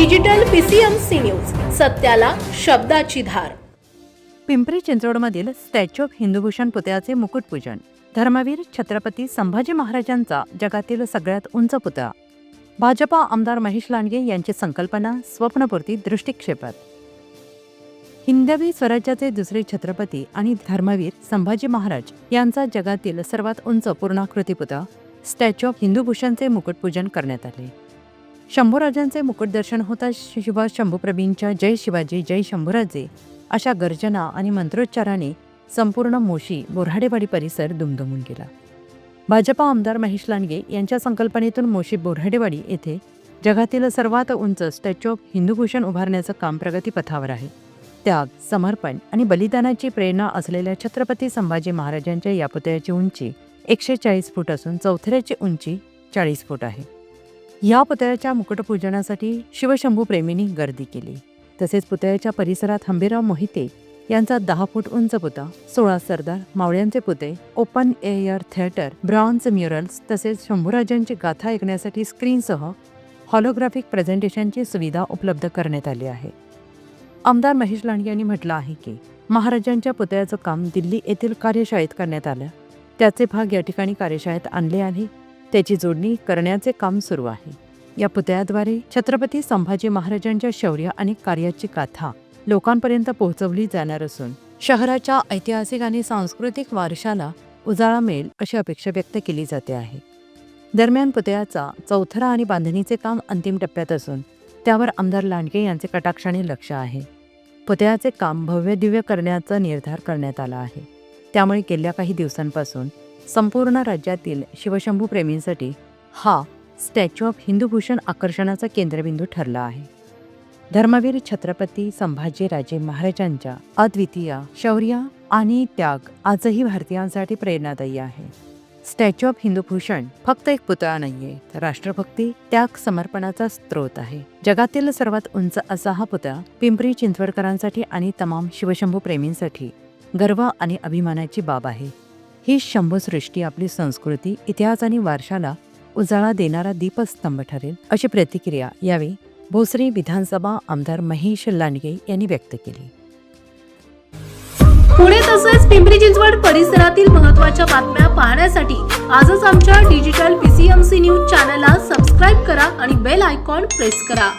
Digital PCMC news सत्याला शब्दाची धार. पिंपरी चिंचवडमधील स्टॅच्यू ऑफ हिंदुभूषण पुतळ्याचे मुकुटपूजन. धर्मवीर छत्रपती संभाजी महाराजांचा जगातील सगळ्यात उंच पुतळा. भाजपा आमदार महेश लांडगे यांची संकल्पना स्वप्नपूर्ती दृष्टिक्षेपात. हिंदवी स्वराज्याचे दुसरे छत्रपती आणि धर्मवीर संभाजी महाराज यांचा जगातील सर्वात उंच पूर्णाकृती पुतळा स्टॅच्यू ऑफ हिंदुभूषणचे मुकुटपूजन करण्यात आले. शंभूराजांचे मुकुट दर्शन होता शिवा शंभूप्रभींच्या जय शिवाजी जय शंभूराजे अशा गर्जना आणि मंत्रोच्चाराने संपूर्ण मोशी बोऱ्हाडेवाडी परिसर दुमदुमून गेला. भाजपा आमदार महेश लांडगे यांच्या संकल्पनेतून मोशी बोऱ्हाडेवाडी येथे जगातील सर्वात उंच स्टॅच्यू ऑफ हिंदूभूषण उभारण्याचं काम प्रगतीपथावर आहे. त्याग समर्पण आणि बलिदानाची प्रेरणा असलेल्या छत्रपती संभाजी महाराजांच्या या पुतळ्याची उंची एकशे चाळीस फूट असून चौथऱ्याची उंची चाळीस फूट आहे. या पुतळ्याच्या मुकुटपूजनासाठी शिवशंभू प्रेमींनी गर्दी केली. तसेच पुतळ्याच्या परिसरात हंबीराव मोहिते यांचा दहा फूट उंच पुतळा सोळा सरदार मावळ्यांचे पुते open air theatre bronze murals तसेच शंभूराजांची गाथा ऐकण्यासाठी स्क्रीनसह हॉलोग्राफिक प्रेझेंटेशनची सुविधा उपलब्ध करण्यात आली आहे. आमदार महेश लांडगे यांनी म्हटलं आहे की महाराजांच्या पुतळ्याचं काम दिल्ली येथील कार्यशाळेत करण्यात आलं. त्याचे भाग या ठिकाणी कार्यशाळेत आणले आहे. त्याची जोडणी करण्याचे काम सुरू आहे. या पुतळ्याद्वारे छत्रपती संभाजी महाराजांच्या शौर्य आणि कार्याची गाथा लोकांपर्यंत पोहोचवली जाणार असून शहराच्या ऐतिहासिक आणि सांस्कृतिक वारशाला उजाळा मिळेल अशी अपेक्षा व्यक्त केली जाते आहे. दरम्यान पुतळ्याचा चौथरा आणि बांधणीचे काम अंतिम टप्प्यात असून त्यावर आमदार लांडगे यांचे कटाक्षाने लक्ष आहे. पुतळ्याचे काम भव्य दिव्य करण्याचा निर्धार करण्यात आला आहे. त्यामुळे गेल्या काही दिवसांपासून संपूर्ण राज्यातील शिवशंभू प्रेमींसाठी हा स्टॅच्यू ऑफ हिंदुभूषण आकर्षणाचा केंद्रबिंदू ठरला आहे. धर्मवीर छत्रपती संभाजीराजे महाराजांच्या अद्वितीय शौर्य आणि त्याग आजही भारतीयांसाठी प्रेरणादायी आहे. स्टॅच्यू ऑफ हिंदुभूषण फक्त एक पुतळा नाहीये तर राष्ट्रभक्ती त्याग समर्पणाचा स्रोत आहे. जगातील सर्वात उंच असा हा पुतळा पिंपरी चिंचवडकरांसाठी आणि तमाम शिवशंभू प्रेमींसाठी गर्व आणि अभिमानाची बाब आहे. ही शंभूसृष्टी आपली संस्कृती इतिहास आणि वारशाला उजाळा देणारा दीपस्तंभ ठरेल अशी प्रतिक्रिया यावेळी भोसरी विधानसभा आमदार महेश लांडगे यांनी व्यक्त केली. पुणे तसेच पिंपरी चिंचवड परिसरातील महत्त्वाच्या बातम्या पाहण्यासाठी आजच आमच्या डिजिटल पीसीएमसी न्यूज चॅनलला सबस्क्राईब करा आणि बेल आयकॉन प्रेस करा.